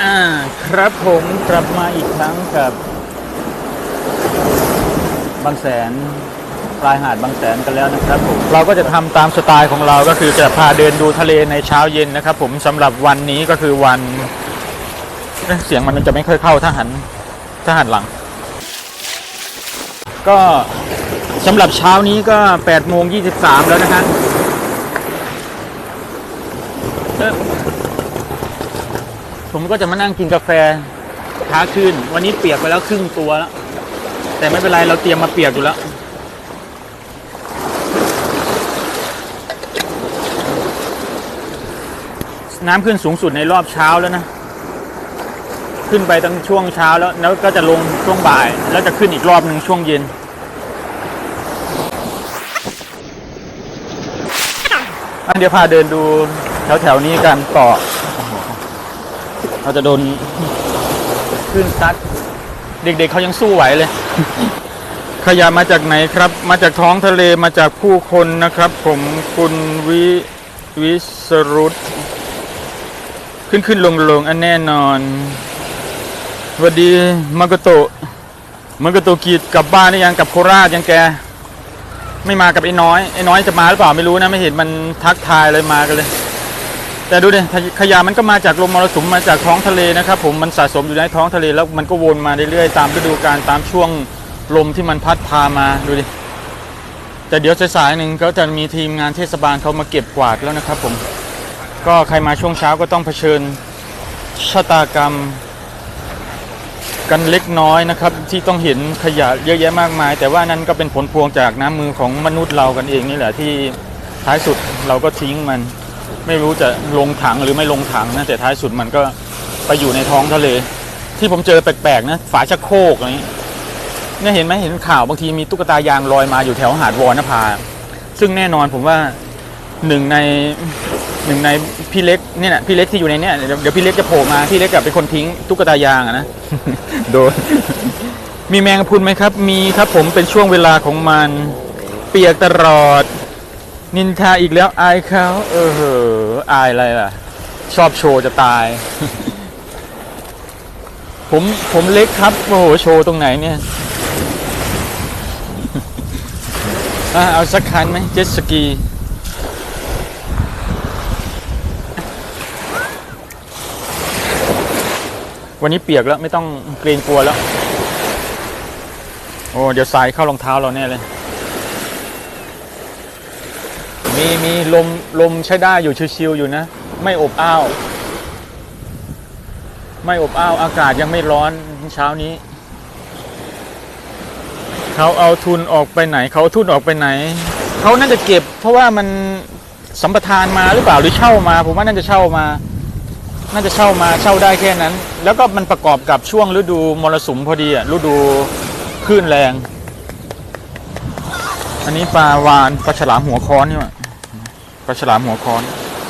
อ่า ครับผมกลับมาอีกครั้งกับ บางแสนปลายหาดบางแสนกันแล้วนะครับผม เราก็จะทำตามสไตล์ของเราก็คือจะพาเดินดูทะเลในเช้าเย็นนะครับ ผมสำหรับวันนี้ก็คือวันเอ๊ะเสียงมันจะไม่ค่อยเข้าถ้าหันถ้าหันหลัง ก็สำหรับเช้านี้ก็8โมง23 แล้วนะฮะเอ๊ะ ผมก็จะมานั่งกินกาแฟท้าขึ้น วันนี้เปียกไปแล้วครึ่งตัวแล้ว แต่ไม่เป็นไรเราเตรียมมาเปียกอยู่แล้ว น้ำขึ้นสูงสุดในรอบเช้าแล้วนะ ขึ้นไปตั้งช่วงเช้าแล้ว แล้วก็จะลงช่วงบ่าย แล้วจะขึ้นอีกรอบหนึ่งช่วงเย็นอันเดี๋ยวพาเดินดูแถวแถวๆนี้กันต่อ เราจะโดนขึ้นซัด เด็กๆเขายังสู้ไหวเลย ขยะมาจากไหนครับ มาจากท้องทะเลมาจากผู้คนนะครับ ผมคุณวิวิสรุตขึ้นขึ้นลงลงอันแน่นอนสวัสดีมากโตะมากโตะกีดกลับบ้านหรือยังกลับโคราชยังแก ไม่มากับไอ้น้อยไอ้น้อยจะมาหรือเปล่าไม่รู้นะ ไม่เห็นมันทักทายเลยมากันเลย แต่ดูดิขยะมันก็มาจากลมมรสุมมาจากท้องทะเลนะครับผมมันสะสมอยู่ในท้องทะเลแล้วมันก็วนมาเรื่อยๆตามฤดูกาลตามช่วงลมที่มันพัดพามาดูดิแต่เดี๋ยวสายๆหนึ่งก็จะมีทีมงานเทศบาลเขามาเก็บกวาดแล้วนะครับผมก็ใครมาช่วงเช้าก็ต้องเผชิญชะตากรรม กันเล็กน้อยนะครับ ที่ต้องเห็นขยะเยอะแยะมากมาย แต่ว่านั้นก็เป็นผลพวงจากน้ำมือของมนุษย์เรากันเองนี่แหละที่ท้ายสุดเราก็ทิ้งมัน ไม่รู้จะลงถังหรือไม่ลงถังนะแต่ท้ายสุดมันก็ไปอยู่ในท้องทะเล ที่ผมเจอแปลกๆนะฝาชักโครกอะไรนี้เนี่ยเห็นไหมเห็นข่าวบางทีมีตุ๊กตายางลอยมาอยู่แถวหาดวอนภาซึ่งแน่นอนผมว่าหนึ่งในหนึ่งในพี่เล็กเนี่ยนะพี่เล็กที่อยู่ในเนี่ยเดี๋ยวเดี๋ยวพี่เล็กจะโผล่มาพี่เล็กกับเป็นคนทิ้งตุ๊กตายางอะนะโดนมีแมงกะพรุนไหมครับ มีครับผมเป็นช่วงเวลาของมัน เปียกตลอด นินทาอีกแล้วอายเขาเออเหออายอะไรล่ะ ชอบโชว์จะตาย ผมผมเล็กครับโอ้โหโชว์ตรงไหนเนี่ยอเอาสักคันไหมเจ็ตสกีวันนี้เปียกแล้วไม่ต้องเกรงกลัวแล้ว โอ้เดี๋ยวสายเข้ารองเท้าเราแน่เลย มีมีลมลมใช้ได้อยู่ชิวๆอยู่นะ ไม่อบอ้าว ไม่อบอ้าว อากาศยังไม่ร้อนเช้านี้ เขาเอาทุนออกไปไหน เขาทุนออกไปไหน เขาน่าจะเก็บ เพราะว่ามันสัมปทานมาหรือเปล่าหรือเช่ามา ผมว่าน่าจะเช่ามา น่าจะเช่ามาเช่าได้แค่นั้น แล้วก็มันประกอบกับช่วงฤดูมรสุมพอดีอะฤดูคลื่นแรง อันนี้ปลาวานปลาฉลามหัวค้อนนี่หว่า ปลาฉลามหัวค้อน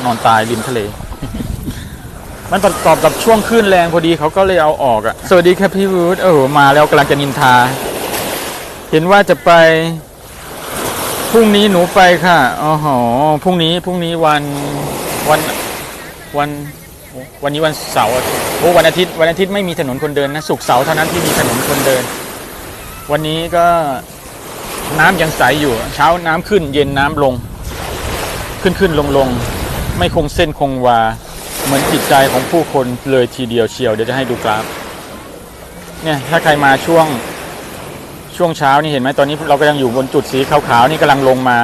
นอนตายริมทะเล มันประกอบกับช่วงคลื่นแรงพอดีเขาก็เลยเอาออกอะ่ะ สวัสดีครับพี่วูดโอ้โหมาแล้วกำลังจะนินทา เห็นว่าจะไปพรุ่งนี้หนูไปค่ะอ๋อหอพรุ่งนี้พรุ่งนี้วันวันวันวันนี้วันเสาร์โอ้วันอาทิตย์วันอาทิตย์ไม่มีถนนคนเดินนะศุกร์เสาร์เท่านั้นที่มีถนนคนเดิน วันนี้ก็น้ำยังใสอยู่ เช้าน้ำขึ้นเย็นน้ำลง ขึ้นขึ้นลงลงไม่คงเส้นคงวา เหมือนจิตใจของผู้คนเลยทีเดียวเชียวเดี๋ยวจะให้ดูกราฟเนี่ยถ้าใครมาช่วงช่วงเช้านี่เห็นไหมตอนนี้เราก็ยังอยู่บนจุดสีขาวๆนี่กำลังลงมา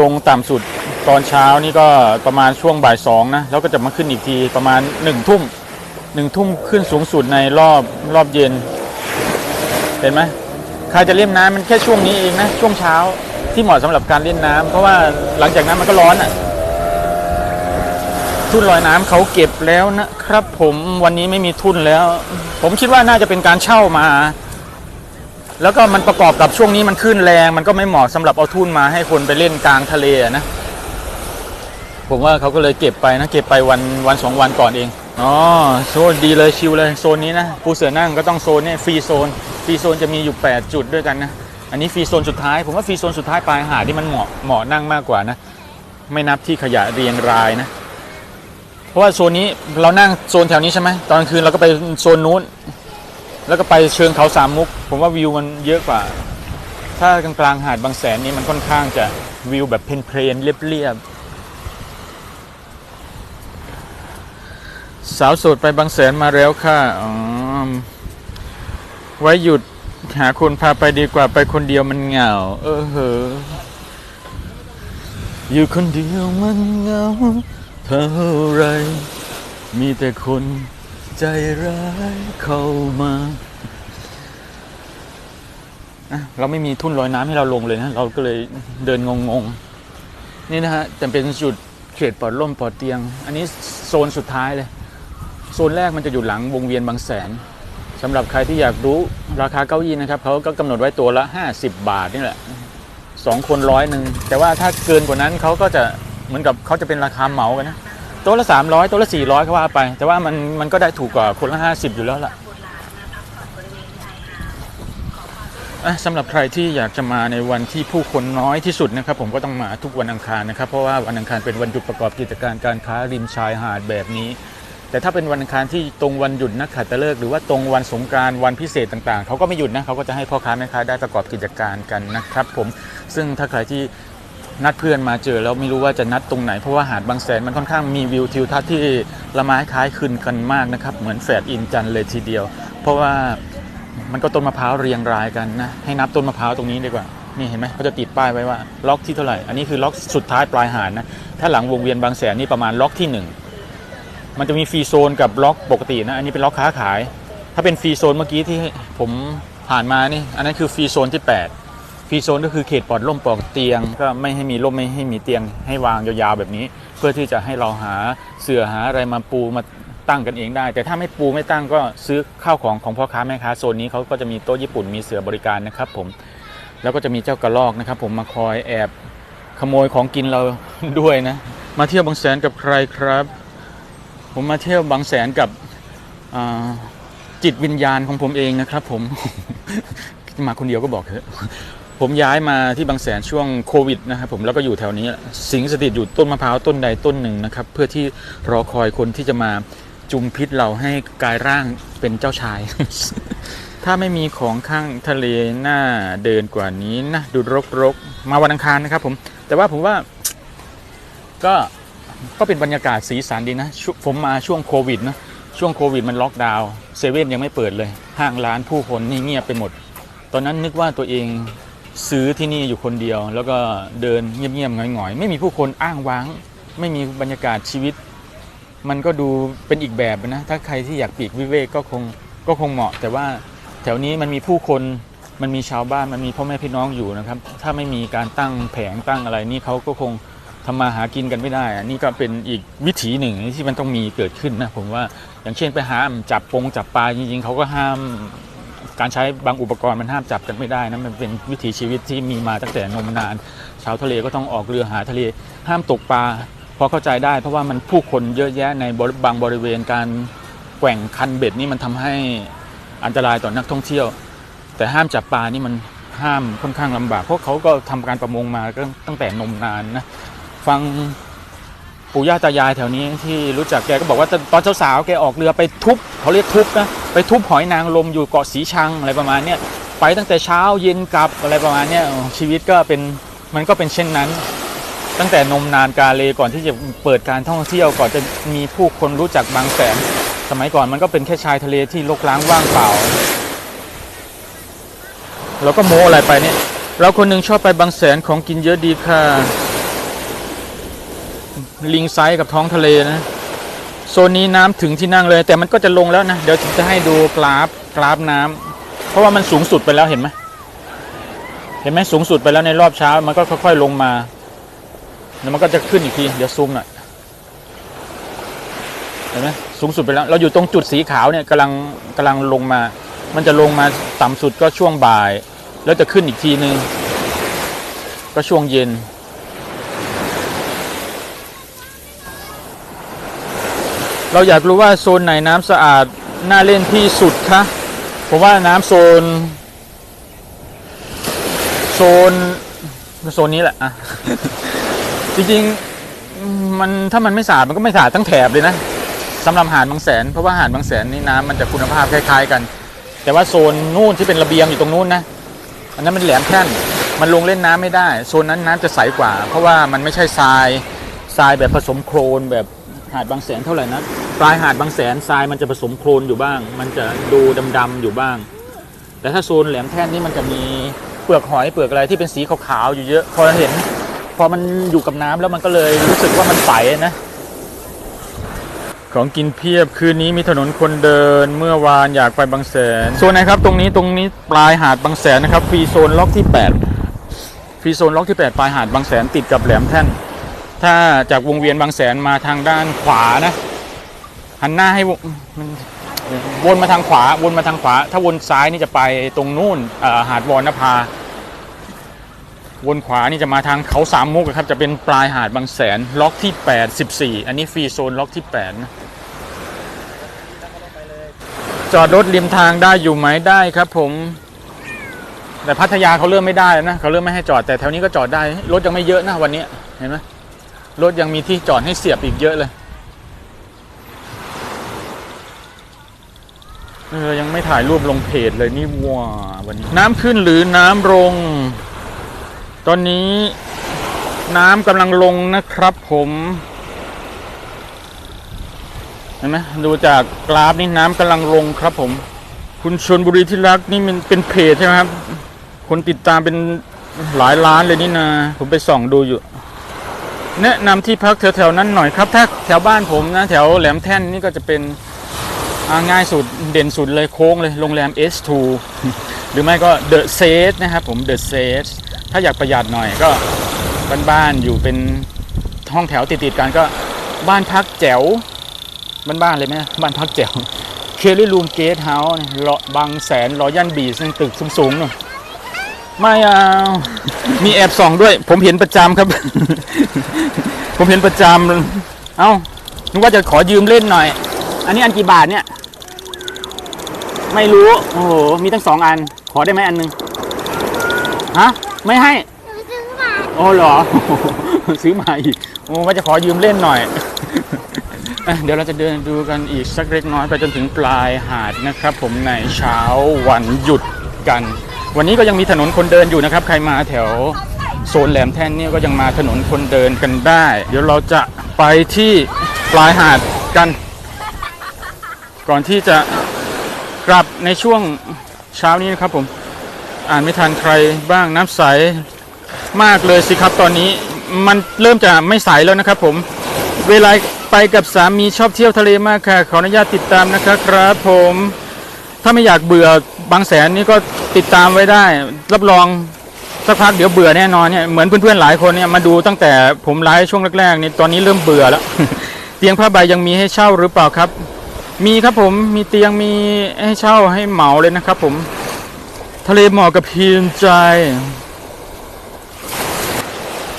ลงต่ำสุดตอนเช้านี่ก็ประมาณช่วงบ่ายสองนะแล้วก็จะมาขึ้นอีกทีประมาณหนึ่งทุ่มหนึ่งทุ่มขึ้นสูงสุดในรอบรอบเย็น เห็นไหมใครจะเล่นน้ำมันแค่ช่วงนี้เองนะ ช่วงเช้า ที่เหมาะสำหรับการเล่นน้ำเพราะว่าหลังจากนั้นมันก็ร้อนอะทุ่นลอยน้ำเขาเก็บแล้วนะครับ ผมวันนี้ไม่มีทุ่นแล้ว ผมคิดว่าน่าจะเป็นการเช่ามา แล้วก็มันประกอบกับช่วงนี้มันขึ้นแรง มันก็ไม่เหมาะสำหรับเอาทุ่นมาให้คนไปเล่นกลางทะเลนะผมว่าเขาก็เลยเก็บไปนะเก็บไปวันวันสองวันก่อนเองอ๋อโซนดีเลยชิลเลยโซนนี้นะผู้เสือนั่งก็ต้องโซนเนี่ยฟรีโซนฟรีโซนจะมีอยู่ 8 จุดด้วยกันนะ อันนี้ฟรีโซนสุดท้าย ผมว่าฟรีโซนสุดท้ายปลายหาดที่มันเหมาะเหมาะนั่งมากกว่านะ ไม่นับที่ขยะเรียงรายนะ เพราะว่าโซนนี้เรานั่งโซนแถวนี้ใช่ไหมตอนคืนเราก็ไปโซนนู้น แล้วก็ไปเชิงเขาสามมุก ผมว่าวิวมันเยอะกว่า ถ้ากลางกลางหาดบางแสนนี่มันค่อนข้างจะวิวแบบเพลนเรียบๆสาวโสดไปบางแสนมาแล้วค่ะอ๋อไว้หยุด หาคนพาไปดีกว่าไปคนเดียวมันเหงา เออเหออยู่คนเดียวมันเหงาเท่าไร มีแต่คนใจร้ายเข้ามาอะเราไม่มีทุ่นลอยน้ำให้เราลงเลยนะ เราก็เลยเดินงงๆ นี่นะฮะแต่เป็นจุดเขตปลอดร่มปลอดเตียง อันนี้โซนสุดท้ายเลย โซนแรกมันจะอยู่หลังวงเวียนบางแสนสำหรับใครที่อยากรู้ ราคาเก้าอี้นะครับเขาก็กำหนดไว้ตัวละ 50 บาทนี่แหละสองคนร้อยหนึ่งแต่ว่าถ้าเกินกว่านั้นเขาก็จะเหมือนกับเขาจะเป็นราคาเหมากันนะโต๊ะละ 300โต๊ะละ 400ก็ว่าไป แต่ว่ามันมันก็ได้ถูกกว่าคนละ 50 อยู่แล้วล่ะอะสำหรับใครที่อยากจะมาในวันที่ผู้คนน้อยที่สุดนะครับ ผมก็ต้องมาทุกวันอังคารนะครับ เพราะว่าวันอังคารเป็นวันหยุดประกอบกิจการการค้าริมชายหาดแบบนี้ แต่ถ้าเป็นวันอังคารที่ตรงวันหยุดนักขัตฤกษ์หรือว่าตรงวันสงกานต์วันพิเศษต่างๆ เขาก็ไม่หยุดนะเขาก็จะให้พ่อค้าแม่ค้าได้ประกอบกิจการกันนะครับ ผมซึ่งถ้าใครที่นัดเพื่อนมาเจอแล้วไม่รู้ว่าจะนัดตรงไหนเพราะว่าหาดบางแสนมันค่อนข้างมีวิวทิวทัศน์ที่ละไม้คล้ายคลึงกันมากนะครับ เหมือนแฝดอินจันเลยทีเดียว เพราะว่ามันก็ต้นมะพร้าวเรียงรายกันนะให้นับต้นมะพร้าวตรงนี้ดีกว่านี่เห็นไหมเขาจะติดป้ายไว้ว่าล็อกที่เท่าไหร่อันนี้คือล็อกสุดท้ายปลายหาดนะถ้าหลังวงเวียนบางแสนนี่ประมาณล็อกที่หนึ่ง มันจะมีฟรีโซนกับล็อกปกตินะ อันนี้เป็นล็อกค้าขาย ถ้าเป็นฟรีโซนเมื่อกี้ที่ผมผ่านมานี่ อันนั้นคือฟรีโซนที่ 8 ฟรีโซนก็คือเขตปลอดร่มปลอดเตียง ก็ไม่ให้มีร่มไม่ให้มีเตียงให้วางยาวๆแบบนี้ เพื่อที่จะให้เราหาเสื่อหาอะไรมาปูมาตั้งกันเองได้ แต่ถ้าไม่ปูไม่ตั้งก็ซื้อข้าวของของพ่อค้าแม่ค้าโซนนี้เขาก็จะมีโต๊ะญี่ปุ่นมีเสือบริการนะครับผม แล้วก็จะมีเจ้ากระลอกนะครับ ผมมาคอยแอบขโมยของกินเราด้วยนะ มาเที่ยวบางแสนกับใครครับ ผมมาเที่ยวบางแสนกับจิตวิญญาณของผมเองนะครับ ผมมาคนเดียวก็บอกเถอะผมย้ายมาที่บางแสนช่วงโควิดนะครับผมแล้วก็อยู่แถวนี้ สิงสถิตอยู่ต้นมะพร้าวต้นใดต้นหนึ่งนะครับ เพื่อที่รอคอยคนที่จะมาจุมพิษเราให้กายร่างเป็นเจ้าชาย ถ้าไม่มีของข้างทะเลหน่าเดินกว่านี้นะดูรกๆ มาวันอังคารนะครับผม แต่ว่าผมว่าก็ ก็เป็นบรรยากาศสีสันดีนะ ผมมาช่วงโควิดนะ ช่วงโควิดมันล็อกดาวน์เซเว่นยังไม่เปิดเลย ห้างร้านผู้คนนี่เงียบไปหมด ตอนนั้นนึกว่าตัวเองซื้อที่นี่อยู่คนเดียว แล้วก็เดินเงียบๆหงอยๆ ไม่มีผู้คนอ้างว้าง ไม่มีบรรยากาศชีวิต มันก็ดูเป็นอีกแบบนะ ถ้าใครที่อยากปีกวิเวกก็คงก็คงเหมาะ แต่ว่าแถวนี้มันมีผู้คนมันมีชาวบ้านมันมีพ่อแม่พี่น้องอยู่นะครับ ถ้าไม่มีการตั้งแผงตั้งอะไรนี่เขาก็คง ทำมาหากินกันไม่ได้อะนี่ก็เป็นอีกวิถีหนึ่งที่มันต้องมีเกิดขึ้นนะผมว่าอย่างเช่นไปห้ามจับปงจับปลาจริงๆเขาก็ห้ามการใช้บางอุปกรณ์มันห้ามจับกันไม่ได้นะมันเป็นวิถีชีวิตที่มีมาตั้งแต่นมนาน ชาวทะเลก็ต้องออกเรือหาทะเล ห้ามตกปลาพอเข้าใจได้ เพราะว่ามันผู้คนเยอะแยะในบริบางบริเวณการแกว่งคันเบ็ดนี่มันทำให้อันตรายต่อนักท่องเที่ยว แต่ห้ามจับปลานี่มันห้ามค่อนข้างลำบากเพราะเขาก็ทำการประมงมาก็ตั้งแต่นมนานนะ ฟังปู่ย่าตายายแถวนี้ที่รู้จักแกก็บอกว่าตอนสาวๆแกออกเรือไปทุบเขาเรียกทุบนะไปทุบหอยนางรมอยู่เกาะสีชังอะไรประมาณเนี้ยไปตั้งแต่เช้าเย็นกลับอะไรประมาณเนี้ยชีวิตก็เป็นมันก็เป็นเช่นนั้น ตั้งแต่นมนานกาเลก่อนที่จะเปิดการท่องเที่ยวก่อนจะมีผู้คนรู้จักบางแสนสมัยก่อนมันก็เป็นแค่ชายทะเลที่รกร้างว่างเปล่าเราก็โม้อะไรไปเนี่ยเราคนหนึ่งชอบไปบางแสนของกินเยอะดีค่ะ ลิงไซส์กับท้องทะเลนะ โซนนี้น้ำถึงที่นั่งเลย แต่มันก็จะลงแล้วนะ เดี๋ยวผมจะให้ดูกราฟกราฟน้ำเพราะว่ามันสูงสุดไปแล้วเห็นไหมเห็นไหมสูงสุดไปแล้วในรอบเช้ามันก็ค่อยๆลงมาแล้วมันก็จะขึ้นอีกที เดี๋ยวซูมหน่อยเห็นไหมสูงสุดไปแล้ว เราอยู่ตรงจุดสีขาวเนี่ยกำลังกำลังลงมา มันจะลงมาต่ำสุดก็ช่วงบ่าย แล้วจะขึ้นอีกทีนึงก็ช่วงเย็น เราอยากรู้ว่าโซนไหนน้ำสะอาดน่าเล่นที่สุดคะผมว่าน้ำโซน โซนโซนนี้แหละอะจริงๆมันถ้ามันไม่สะอาดมันก็ไม่สะอาดทั้งแถบเลยนะสำหรับหาดบางแสน เพราะว่าหาดบางแสนนี่น้ำมันจะคุณภาพคล้ายๆกัน แต่ว่าโซนนู่นที่เป็นระเบียงอยู่ตรงนู้นนะอันนั้นมันแหลมแท่นมันลงเล่นน้ำไม่ได้ โซนนั้นน้ำจะใสกว่า เพราะว่ามันไม่ใช่ทรายทรายแบบผสมโคลนแบบ หาดบางแสนเท่าไหร่นะปลายหาดบางแสนทรายมันจะผสมโคลนอยู่บ้าง มันจะดูดำๆอยู่บ้าง แต่ถ้าโซนแหลมแท่นนี่มันจะมีเปลือกหอยเปลือกอะไรที่เป็นสีขาวๆอยู่เยอะ พอเห็น พอมันอยู่กับน้ำแล้วมันก็เลยรู้สึกว่ามันใสนะ ของกินเพียบคืนนี้มีถนนคนเดินเมื่อวานอยากไปบางแสนโซนไหนครับตรงนี้ตรงนี้ปลายหาดบางแสนนะครับฟรีโซนล็อกที่ 8ฟรีโซนล็อกที่ 8 ปลายหาดบางแสนติดกับแหลมแท่น ถ้าจากวงเวียนบางแสนมาทางด้านขวานะหันหน้าให้วงมันวนมาทางขวาวนมาทางขวา ถ้าวนซ้ายนี่จะไปตรงนู่นอ่อหาดวอนนภา วนขวานี่จะมาทางเขาสามมุกครับ จะเป็นปลายหาดบางแสนล็อกที่ 8 14 อันนี้ฟรีโซนล็อกที่8นะจอดรถริมทางได้อยู่ไหมได้ครับผม แต่พัทยาเขาเริ่มไม่ได้นะเขาเริ่มไม่ให้จอดแต่แถวนี้ก็จอดได้รถยังไม่เยอะนะวันนี้เห็นไหม รถยังมีที่จอดให้เสียบอีกเยอะเลยเออยังไม่ถ่ายรูปลงเพจเลยนี่ว่าวันนี้น้ำขึ้นหรือน้ำลง ตอนนี้น้ำกำลังลงนะครับผมเห็นไหมดูจากกราฟนี่น้ำกำลังลงครับผม คุณชนบุรีที่รักนี่มันเป็นเพจใช่ไหมครับ คนติดตามเป็นหลายล้านเลยนี่นาผมไปส่องดูอยู่ แนะนำที่พักแถวๆนั้นหน่อยครับถ้าแถวบ้านผมนะ แถวแหลมแท่นนี่ก็จะเป็นง่ายสุดเด่นสุดเลยโค้งเลยโรงแรม S2 หรือไม่ก็ The s a t นะครับผม The s a t ถ้าอยากประหยัดหน่อยก็บ้านๆอยู่เป็นห้องแถวติดๆกันก็บ้านพักแจ๋วบ้านๆเลยไหมบ้านพักแจ๋วเคลลี่รูมเกสเฮาส์บางแสนรอยันบีซตึกสูงๆหน่อย ไม่เอามีแอบส่องด้วย ผมเห็นประจำครับ ผมเห็นประจำเอ้านึกว่าจะขอยืมเล่นหน่อย อันนี้อันกี่บาทเนี่ย ไม่รู้ โอ้โห มีตั้งสองอัน ขอได้ไหมอันหนึงฮะ ไม่ให้ ซื้อมาโอ้เหรอ ซื้อมาอีก โอ้ว่าจะขอยืมเล่นหน่อยอะเดี๋ยวเราจะเดินดูกันอีกสักเล็กน้อยไปจนถึงปลายหาดนะครับ ผมในเช้าวันหยุดกัน วันนี้ก็ยังมีถนนคนเดินอยู่นะครับ ใครมาแถวโซนแหลมแท่นเนี่ยก็ยังมาถนนคนเดินกันได้ เดี๋ยวเราจะไปที่ปลายหาดกัน ก่อนที่จะกลับในช่วงเช้านี้นะครับผม อ่านไม่ทันใครบ้างน้ำใสมากเลยสิครับตอนนี้มันเริ่มจะไม่ใสแล้วนะครับผมเวลาไปกับสามีชอบเที่ยวทะเลมากค่ะ ขออนุญาตติดตามนะครับครับผม ถ้าไม่อยากเบื่อบางแสนนี่ก็ติดตามไว้ได้ รับรองสักพักเดี๋ยวเบื่อแน่นอนเนี่ยเหมือนเพื่อนๆหลายคนเนี่ยมาดูตั้งแต่ผมไลฟ์ช่วงแรกๆนี่ตอนนี้เริ่มเบื่อแล้วเตียงผ้าใบยังมีให้เช่าหรือเปล่าครับ มีครับผมมีเตียงมีให้เช่าให้เหมาเลยนะครับ ผม ทะเลหมอกกับพีนใจ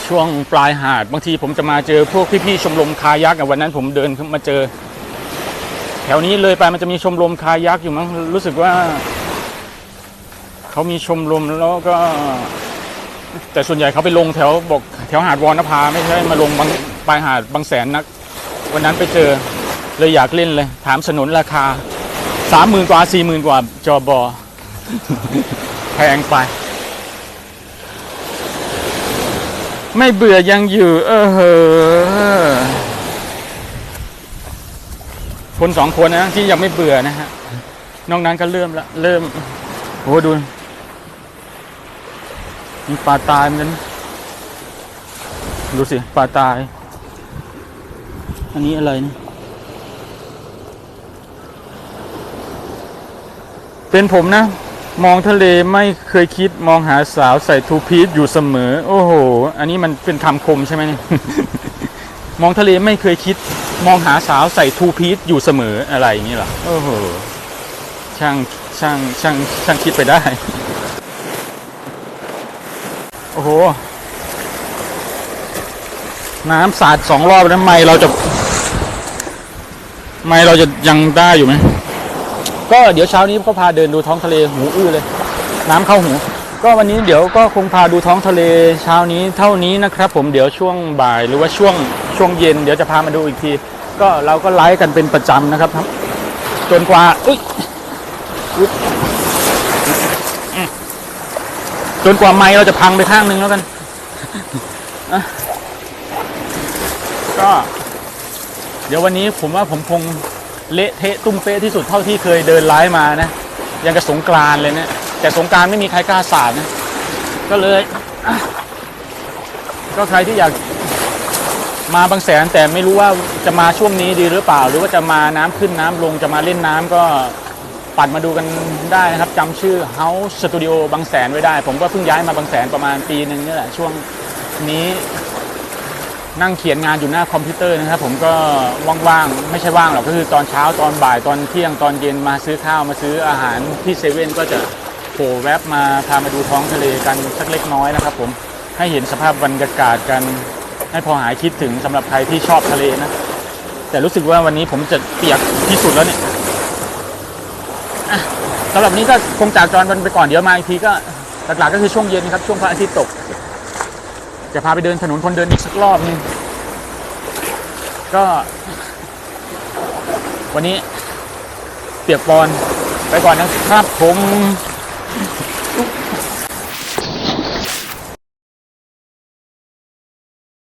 ช่วงปลายหาดบางทีผมจะมาเจอพวกพี่ๆชมรมคายักวันนั้นผมเดินมาเจอ ถวนี้เลยไปมันจะมีชมรมคายักอยู่มั้งรู้สึกว่าเขามีชมรมแล้วก็ แต่ส่วนใหญ่เขาไปลงแถวบอกแถวหาดวอนนภาไม่ใช่มาลงบางปลายหาดบางแสนนัก วันนั้นไปเจอเลยอยากเล่นเลย ถามสนุนราคาสามหมื่นกว่าสี่หมื่นกว่าจอบอแพงไป ไม่เบื่อยังอยู่ เออเหอ คนสองคนนะที่ยังไม่เบื่อนะฮะนอกนั้นก็เริ่มละเริ่มโอ้ดูมีปลาตายเหมือนกันดูสิปลาตาย อันนี้อะไรนี่เป็นผมนะ มองทะเลไม่เคยคิดมองหาสาวใส่ทูพีซอยู่เสมอ โอ้โห อันนี้มันเป็นคำคมใช่ไหมเนี่ยมองทะเลไม่เคยคิด มองหาสาวใส่ทูพีซอยู่เสมออะไรอย่างนี้เหรอโอ้โหช่างช่างช่างช่างคิดไปได้ โอ้โห น้ำสาดสองรอบแล้วไม่เราจะ ไม่เราจะยังได้อยู่ไหม ก็เดี๋ยวเช้านี้ก็พาเดินดูท้องทะเลหูอื้อเลย น้ำเข้าหู ก็วันนี้เดี๋ยวก็คงพาดูท้องทะเลเช้านี้เท่านี้นะครับ ผมเดี๋ยวช่วงบ่ายหรือว่าช่วง ช่วงเย็นเดี๋ยวจะพามาดูอีกที ก็เราก็ไลฟ์กันเป็นประจำนะครับ จนกว่าอุ้ยจนกว่าไม้เราจะพังไปข้างนึงแล้วกัน ก็ เดี๋ยววันนี้ผมว่าผมคงเละเทะตุ้มเป๊ะที่สุดเท่าที่เคยเดินไลฟ์มานะ ยังกับสงกรานเลยเนะแต่สงกานต์ไม่มีใครกล้าสาดนะ ก็เลย ก็ใครที่อยาก มาบางแสนแต่ไม่รู้ว่าจะมาช่วงนี้ดีหรือเปล่า หรือว่าจะมาน้ำขึ้นน้ำลงจะมาเล่นน้ำก็ปัดมาดูกันได้นะครับจำชื่อ House Studio บางแสนไว้ได้ ผมก็เพิ่งย้ายมาบางแสนประมาณปีหนึ่งนี่แหละช่วงนี้นั่งเขียนงานอยู่หน้าคอมพิวเตอร์นะครับ ผมก็ว่างๆไม่ใช่ว่างหรอกก็คือตอนเช้าตอนบ่ายตอนเที่ยงตอนเย็นมาซื้อข้าวมาซื้ออาหารที่เซเว่นก็จะโผล่แวบมาพามาดูท้องทะเลกันสักเล็กน้อยนะครับ ผมให้เห็นสภาพบรรยากาศกัน ให้พอหายคิดถึงสำหรับใครที่ชอบทะเลนะ แต่รู้สึกว่าวันนี้ผมจะเปียกที่สุดแล้วเนี่ยสำหรับนี้ก็คงจากจรกันไปก่อนเดี๋ยวมาอีกทีก็หลักๆก็คือช่วงเย็นครับช่วงพระอาทิตย์ตก จะพาไปเดินถนนคนเดินอีกสักรอบนึงก็ วันนี้เปียกปอนไปก่อนนะครับผม